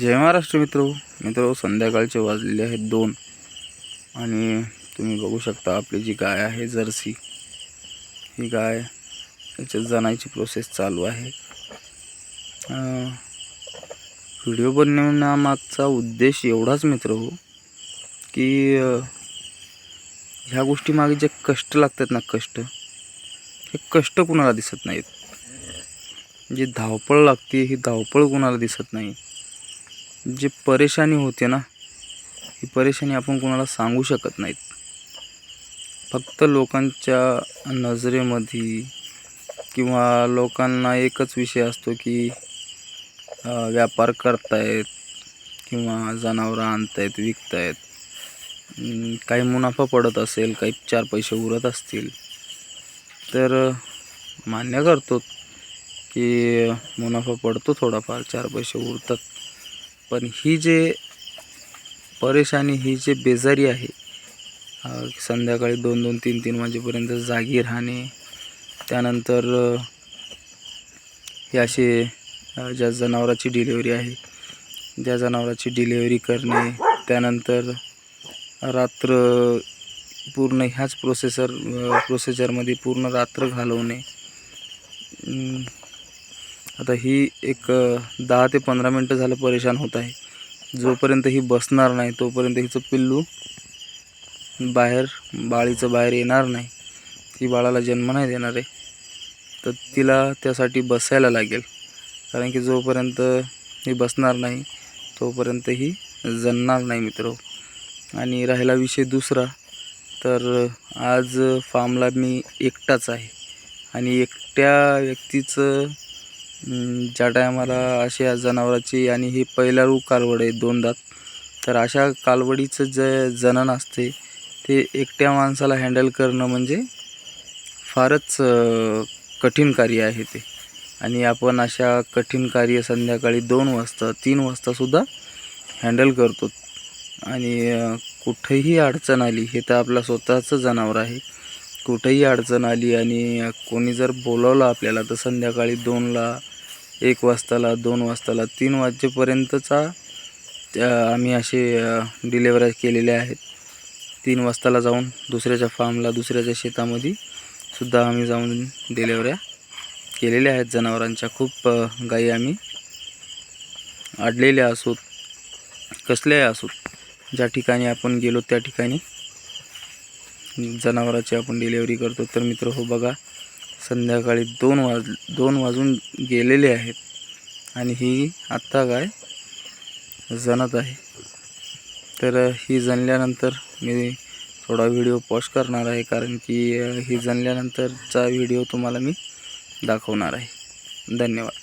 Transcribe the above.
जय महाराष्ट्र मित्र. मित्र संध्याकाळचे वाजलेले आहेत दोन. आणि तुम्ही बघू शकता आपली जी गाय आहे जर्सी. ही गाय याच्यात जाण्याची प्रोसेस चालू आहे. व्हिडिओ बनवण्यामागचा उद्देश एवढाच मित्र हो की ह्या गोष्टीमागे जे कष्ट लागतात ना कष्ट हे कष्ट कुणाला दिसत नाहीत. जी धावपळ लागते ही धावपळ कुणाला दिसत नाही. जी परेशानी होते ना ही परेशानी आपण कोणाला सांगू शकत नाहीत. फक्त लोकांच्या नजरेमध्ये किंवा लोकांना एकच विषय असतो की व्यापार करतायत किंवा जनावरं आणतायत विकतायत. काही मुनाफा पडत असेल काही चार पैसे उरत असतील. तर मान्य करतो की मुनाफा पडतो थोडाफार चार पैसे उरतात. पण ही जे परेशानी ही जे बेजारी आहे संध्याकाळी दोन दोन तीन तीन वाजेपर्यंत जागी राहणे त्यानंतर हे असे ज्या जनावराची डिलेवरी आहे ज्या जनावराची डिलेवरी करणे त्यानंतर रात्र पूर्ण ह्याच प्रोसेसर प्रोसेसरमध्ये पूर्ण रात्र घालवणे आता ही एक दहा ते पंधरा मिनटं झालं परेशान होत आहे. जोपर्यंत ही बसणार नाही तोपर्यंत हिचं पिल्लू बाहेर बाळीचं बाहेर येणार नाही. ती बाळाला जन्म नाही देणार आहे. तर तिला त्यासाठी बसायला लागेल. कारण की जोपर्यंत ही बसणार नाही तोपर्यंत ही जणणार नाही मित्र. आणि राहिला विषय दुसरा. तर आज फार्मला मी एकटाच आहे. आणि एकट्या व्यक्तीचं ज्या टायमाला अशा जनावराची आणि ही पहिलारू कालवड आहे दोन दात तर अशा कालवडीचं जे जनन असते ते एकट्या माणसाला हँडल करणं म्हणजे फारच कठीण कार्य आहे ते. आणि आपण अशा कठीण कार्य संध्याकाळी दोन वाजता तीन वाजतासुद्धा हँडल करतो. आणि कुठेही अडचण आली हे तर आपलं स्वतःचं जनावर आहे. कुठेही अडचण आली आणि कोणी जर बोलावलं आपल्याला तर संध्याकाळी दोनला एक वाजताला दोन वाजताला तीन वाजेपर्यंतचा त्या- आम्ही असे डिलेवऱ्या केलेल्या आहेत. तीन वाजताला जाऊन दुसऱ्याच्या फार्मला दुसऱ्याच्या शेतामध्ये सुद्धा आम्ही जाऊन डिलेवऱ्या केलेल्या आहेत. जनावरांच्या खूप गाई गायी आम्ही अडलेल्या असोत कसल्याही असोत. ज्या ठिकाणी आपण गेलो त्या ठिकाणी जनावराची आपण डिलेवरी करतो. तर मित्र हो बघा संध्याकाळी दोन वाज दोन वाजून गेलेले आहेत. आणि ही आत्ता काय? जणत आहे. तर ही जणल्यानंतर मी थोडा व्हिडिओ पॉस्ट करणार आहे. कारण की ही जणल्यानंतरचा व्हिडिओ तुम्हाला मी दाखवणार आहे. धन्यवाद.